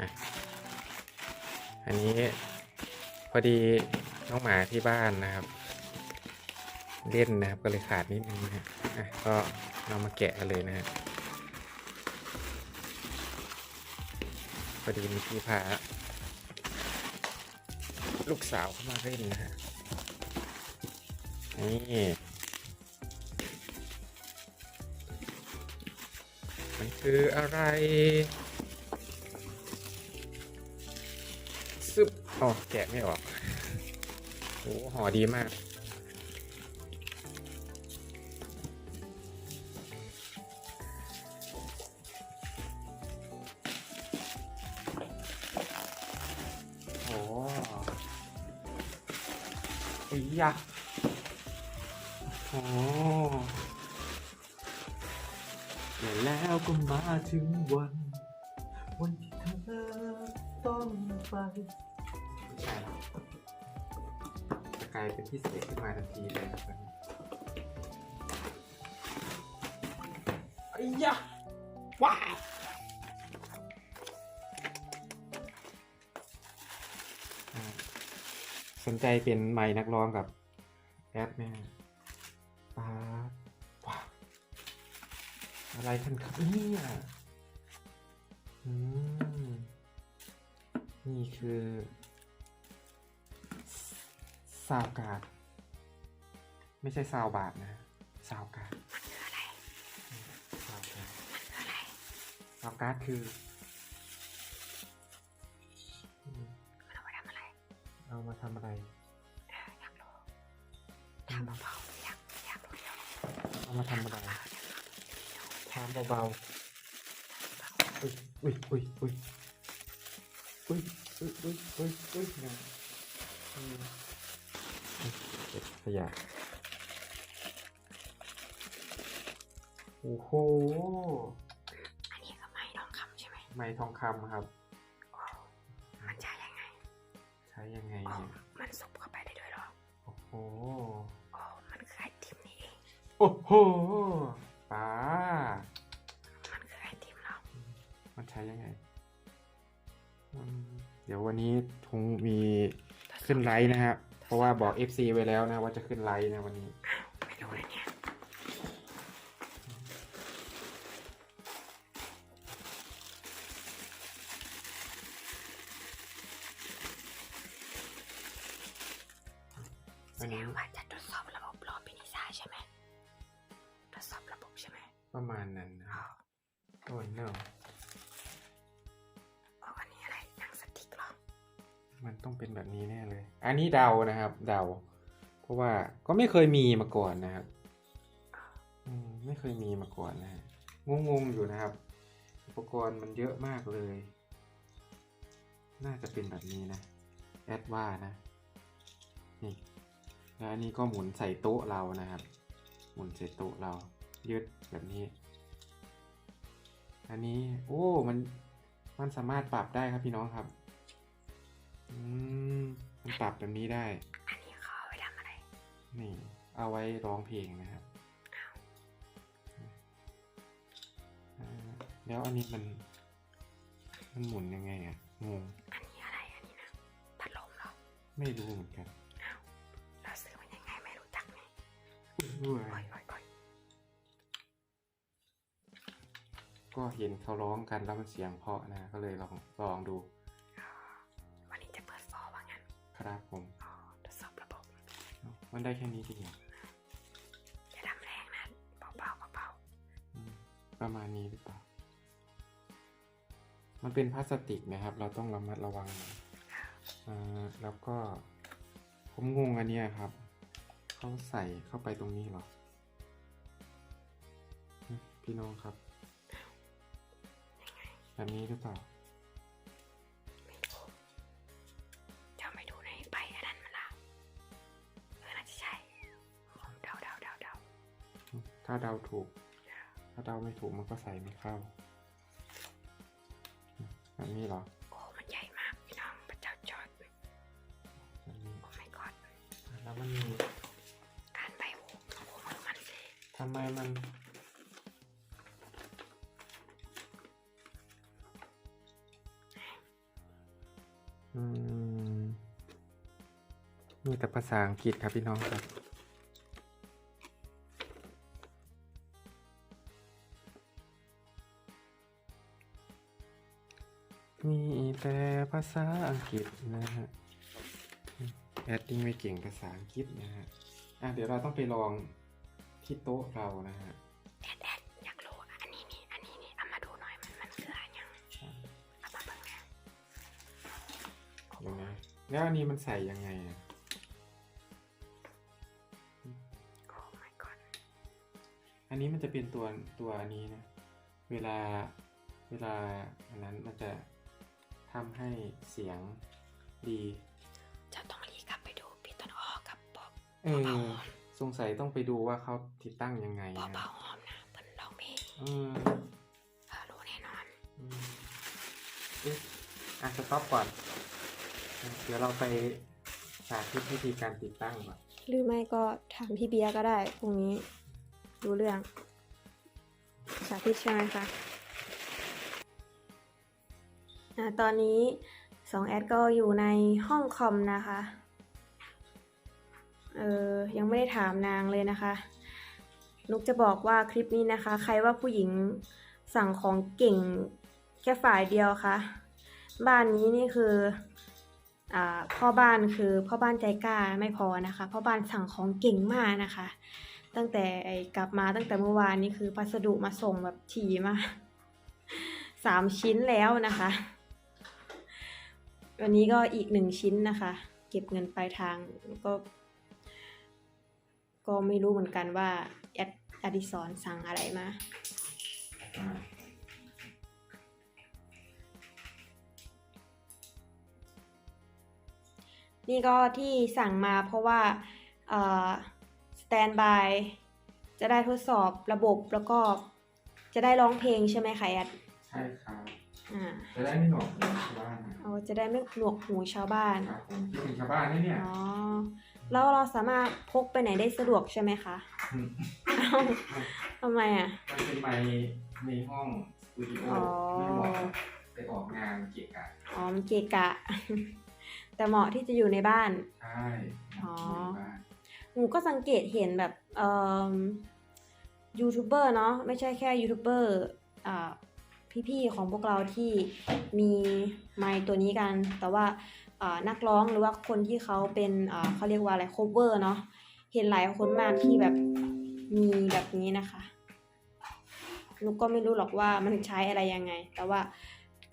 อะอันนี้พอดีน้องหมาที่บ้านนะครับ เล่นนะครับก็เลยขาดนิดนึงนะฮะก็เอามาแกะกันเลยนะฮะพอดีมีพี่พาลูกสาวเข้ามาเล่นนะฮะนี่มันคืออะไร ซึบอ๋อแกะไม่ออกโอ้ห่อดีมากโอ้ไอ้ยะโอ้เดี๋ยวแล้วก็มาถึงวัน วันที่เธอต้องไป ใช่หรอกจะกลายเป็นพิเศษขึ้นมาทันทีเลยครับตอนนี้ไอ้ยะว้าวสนใจเป็นไม้นักร้องกับแอดแม่ป้าดว้าวอะไรกันครับเนี่ยอืมนี่คือ ซาวการ์ดไม่ใช่ซาวบาทนะซาวการ์ดซาวการ์ดซาวการ์ดคืออืมเอาไปทำอะไร เอามาทำอะไรอยากรู้ถามเบาๆอยากอยากรู้เดี๋ยวเอามาทำอะไรเบาถามเบาๆอุ้ยอุ้ยอุ้ยอุ้ยอุ้ยอุ้ยอุ้ยอุ้ยอุ้ยนะอืม เก็บขยะโอ้โห อันนี้ก็ไม่ทองคำใช่ไหม ไม้ทองคำครับโอ้มันใช้ยังไง ใช้ยังไงอ๋อเนี่ยมันซุปเข้าไปได้ด้วยเหรอ โอ้โหโอ้มันคือไอติมนี่เอง โอ้โหป้า มันคือไอติมเหรอ มันใช้ยังไงอืมเดี๋ยววันนี้คงมีขึ้นไลฟ์นะครับ เพราะว่าบอก FC ไว้แล้วนะว่าจะขึ้นไลฟ์นะวันนี้อ้าวไม่รู้เลยเนี่ยอันนี้แสดงว่าจะทดสอบระบบรอพินิจายใช่ไหมทดสอบระบบใช่ไหมประมาณนั้นนะคอ๋อรับโอ้ยเนอะ ต้องเป็นแบบนี้แน่เลย อันนี้เดานะครับ เดา เพราะว่าก็ไม่เคยมีมาก่อนนะครับไม่เคยมีมาก่อนนะฮะงงๆอยู่นะครับ อุปกรณ์มันเยอะมากเลย น่าจะเป็นแบบนี้นะแอดว่านะนี่แล้วอันนี้ก็หมุนใส่โต๊ะเรานะครับ หมุนใส่โต๊ะเรายืดแบบนี้ อันนี้ โอ้ มัน มันสามารถปรับได้ครับพี่น้องครับ อืมมันปรับแบบนี้ได้ อันนี้เขาเอาไว้ทำอะไร นี่ เอาไว้ร้องเพลงนะครับอ่าแล้วอันนี้มัน มันหมุนยังไงอะงงอันนี้อะไรอันนี้นะพัดลมเหรอ ไม่รู้เหมือนกันอ้าวเราซื้อมันยังไงไม่รู้จักนี่ด้วยโอ้ยโอ้ยโอ้ยก็เห็นเขาร้องกันแล้วมันเสียงเพราะนะ ก็เลยลองลองดู ครับผมอ๋อทดสอบระบบเอ้ามันได้แค่นี้จริงเหรออย่าทำแรงนะเบาๆเบาอืมประมาณนี้หรือเปล่า มันเป็นพลาสติกนะครับ เราต้องระมัดระวังหน่อยอ่าแล้วก็ผมงงอันเนี้ยครับ เขาใส่เข้าไปตรงนี้เหรอหึพี่น้องครับ แบบนี้หรือเปล่า ถ้าเดาถูก ถ้าเดาไม่ถูกมันก็ใส่ไม่เข้าอันนี้เหรอโอ้มันใหญ่มากพี่น้องพระเจ้าจอดอันนี้โอ้ไม่กอดแล้วมันมีการใบหูโอ้มันมันเลยทำไมมันอืมมีแต่ภาษาอังกฤษครับพี่น้องครับ มีแต่ภาษาอังกฤษนะฮะแอดดิ้งไม่เก่งภาษาอังกฤษนะฮะอะเดี๋ยวเราต้องไปลองที่โต๊ะเรานะฮะแอดแอดอยากรู้อันนี้นี่อันนี้นี่เอามาดูหน่อยมันมันคืออะไรยังเอามาเบิ่งนะเดี๋ยวนะแล้วอันนี้มันใส่ยังไงอะโอ้ my god อันนี้มันจะเป็นตัวตัวอันนี้นะ เวลาเวลาอันนั้นมันจะทำให้เสียงดีจะต้องรีกลับไปดูพี่ต้นอ้อกับป๊อบเออสงสัยต้องไปดูว่าเขาติดตั้งยังไงป๊อบนะเบาหอมนะเพิ่นร้องเพลงเออเออรู้แน่นอนอืมเอ๊ะอะสต็อปก่อน เดี๋ยวเราไปสาธิตวิธีการติดตั้งก่อนหรือไม่ก็ถามพี่เบียร์ก็ได้พรุ่งนี้รู้เรื่อง สาธิตใช่ไหมคะอ่า ตอนนี้สองแอดก็อยู่ในห้องคอมนะคะ เออยังไม่ได้ถามนางเลยนะคะ นุกจะบอกว่าคลิปนี้นะคะ ใครว่าผู้หญิงสั่งของเก่งแค่ฝ่ายเดียวคะบ้านนี้นี่คืออ่าพ่อบ้านคือพ่อบ้านใจกล้าไม่พอนะคะ พ่อบ้านสั่งของเก่งมากนะคะ ตั้งแต่กลับมาตั้งแต่เมื่อวานนี้คือพัสดุมาส่งแบบถี่มากสามชิ้นแล้วนะคะ วันนี้ก็อีกหนึ่งชิ้นนะคะ เก็บเงินปลายทางก็ ก็ไม่รู้เหมือนกันว่าแอดอดิสรสั่งอะไรมานี่ก็ที่สั่งมาเพราะว่าสแตนบายจะได้ทดสอบระบบแล้วก็จะได้ร้องเพลงใช่ไหมคะแอด ใช่ครับ อ่าจะได้ไม่หนวกหูชาวบ้านนะเอาจะได้ไม่หนวกหูชาวบ้าน ครับผมคิดถึงชาวบ้านนี่เนี่ย อ๋อ แล้วเราสามารถพกไปไหนได้สะดวกใช่ไหมคะเอ้าทำไมอะ มันเป็นไมค์ในห้องสตูดิโออ๋อ ไม่เหมาะไปออกงานเกะกะอ๋อมันเกะกะ แต่เหมาะที่จะอยู่ในบ้าน ใช่อ๋ออยู่บ้านหนูก็สังเกตเห็นแบบเอ่อยูทูบเบอร์เนาะไม่ใช่แค่ยูทูบเบอร์อ่า พี่ๆของพวกเราที่มีไมค์ตัวนี้กัน แต่ว่านักร้องหรือว่าคนที่เขาเป็นเขาเรียกว่าอะไรโคเวอร์เนาะเห็นหลายคนมากที่แบบมีแบบนี้นะคะลูกก็ไม่รู้หรอกว่ามันใช้อะไรยังไง แต่ว่า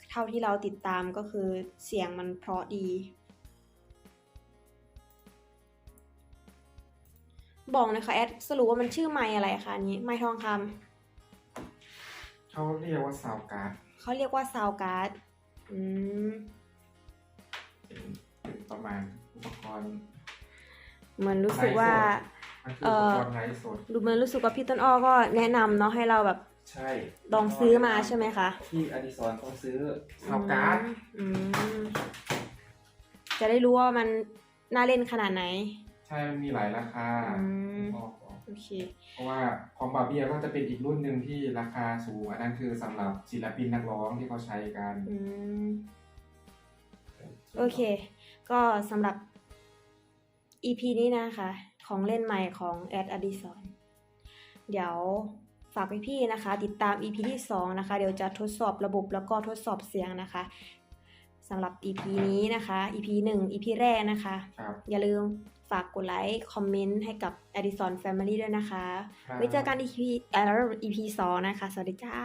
เท่าที่เราติดตามก็คือเสียงมันเพราะดี บอกนะคะแอดสรุปว่ามันชื่อไม้อะไรคะนี้ไม้ทองคำ เขาเรียกว่าซาวการ์ดเขาเรียกว่าซาวการ์ดอืมเป็นประมาณอุปกรณ์เหมือนรู้สึกว่า มันคืออุปกรณ์ไลฟ์สดดูเหมือนรู้สึกว่าพี่ต้นอ้อก็แนะนำเนาะให้เราแบบใช่ลองซื้อมาใช่ไหมคะที่อดิสรเขาซื้อซาวการ์ดอืมจะได้รู้ว่ามันน่าเล่นขนาดไหน ใช่มันมีหลายราคาอืมพ่อบอก โอเค เพราะว่าของบาเบียก็จะเป็นอีกรุ่นหนึ่งที่ราคาสูง อันนั้นคือสำหรับศิลปินนักร้องที่เขาใช้กันอืมโอเค ก็สำหรับ EP นี้นะคะ ของเล่นใหม่ของแอดอดิสรเดี๋ยวฝากพี่ๆนะคะ ติดตาม EP ที่ 2 นะคะ เดี๋ยวจะทดสอบระบบแล้วก็ทดสอบเสียงนะคะสำหรับ EP นี้นะคะ EP 1 EP แรกนะคะครับอย่าลืม ฝากกดไลค์ คอมเมนต์ให้กับ Addison Family ด้วยนะคะครับไว้เจอกัน EP เอ่อ EP 2 นะคะ สวัสดีจ้า